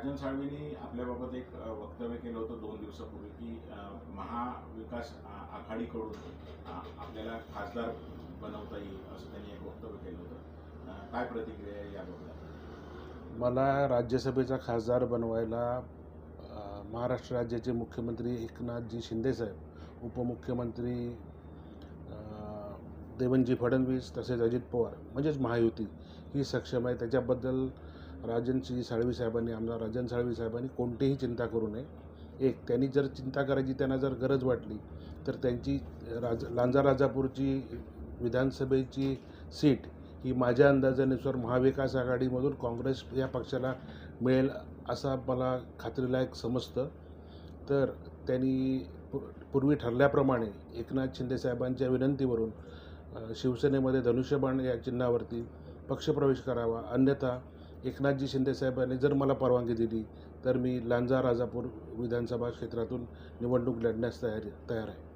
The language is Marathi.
राजन साळवींनी आपल्याबाबत एक वक्तव्य केलं होतं दोन दिवसापूर्वी की महाविकास आघाडीकडून आपल्याला खासदार बनवता येईल असं त्यांनी एक वक्तव्य केलं होतं. काय प्रतिक्रिया आहे याबाबत मला राज्यसभेचा खासदार बनवायला महाराष्ट्र राज्याचे मुख्यमंत्री एकनाथजी शिंदेसाहेब उपमुख्यमंत्री देवनजी फडणवीस तसेच अजित पवार म्हणजेच महायुती ही सक्षम आहे त्याच्याबद्दल राजनशी साळवी साहेबांनी आमदार राजन साळवी साहेबांनी कोणतीही चिंता करू नये. एक त्यांनी जर चिंता करायची त्यांना जर गरज वाटली तर त्यांची राज लांजा राजापूरची विधानसभेची सीट ही माझ्या अंदाजानुसार महाविकास आघाडीमधून काँग्रेस या पक्षाला मिळेल असा मला खात्रीलायक समजतं. तर त्यांनी पूर्वी ठरल्याप्रमाणे एकनाथ शिंदेसाहेबांच्या विनंतीवरून शिवसेनेमध्ये धनुष्यबाण या चिन्हावरती पक्षप्रवेश करावा. अन्यथा एकनाथजी शिंदेसाहेबांनी जर मला परवानगी दिली तर मी लांजा राजापूर विधानसभा क्षेत्रातून निवडणूक लढण्यास तयारी तयार आहे.